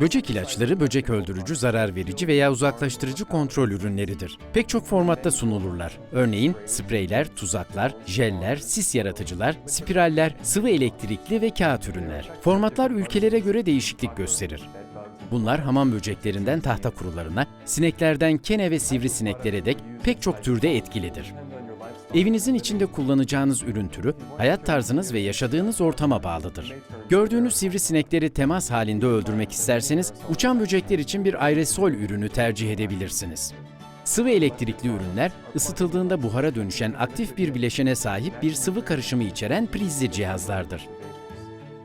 Böcek ilaçları böcek öldürücü, zarar verici veya uzaklaştırıcı kontrol ürünleridir. Pek çok formatta sunulurlar. Örneğin spreyler, tuzaklar, jeller, sis yaratıcılar, spiraller, sıvı elektrikli ve kağıt ürünler. Formatlar ülkelere göre değişiklik gösterir. Bunlar hamam böceklerinden tahta kurularına, sineklerden kene ve sivrisineklere dek pek çok türde etkilidir. Evinizin içinde kullanacağınız ürün türü, hayat tarzınız ve yaşadığınız ortama bağlıdır. Gördüğünüz sivrisinekleri temas halinde öldürmek isterseniz, uçan böcekler için bir aerosol ürünü tercih edebilirsiniz. Sıvı elektrikli ürünler, ısıtıldığında buhara dönüşen aktif bir bileşene sahip bir sıvı karışımı içeren prizli cihazlardır.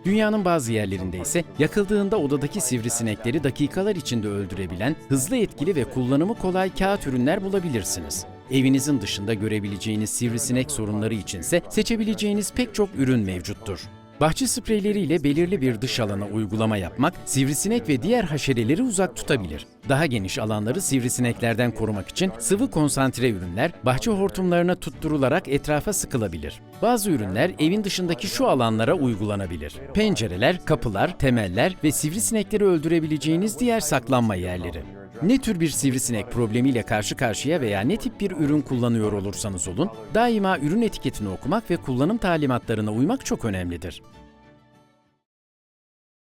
Dünyanın bazı yerlerinde ise yakıldığında odadaki sivrisinekleri dakikalar içinde öldürebilen hızlı etkili ve kullanımı kolay kağıt ürünler bulabilirsiniz. Evinizin dışında görebileceğiniz sivrisinek sorunları içinse seçebileceğiniz pek çok ürün mevcuttur. Bahçe spreyleriyle belirli bir dış alana uygulama yapmak, sivrisinek ve diğer haşereleri uzak tutabilir. Daha geniş alanları sivrisineklerden korumak için sıvı konsantre ürünler bahçe hortumlarına tutturularak etrafa sıkılabilir. Bazı ürünler evin dışındaki şu alanlara uygulanabilir. Pencereler, kapılar, temeller ve sivrisinekleri öldürebileceğiniz diğer saklanma yerleri. Ne tür bir sivrisinek problemiyle karşı karşıya veya ne tip bir ürün kullanıyor olursanız olun, daima ürün etiketini okumak ve kullanım talimatlarına uymak çok önemlidir.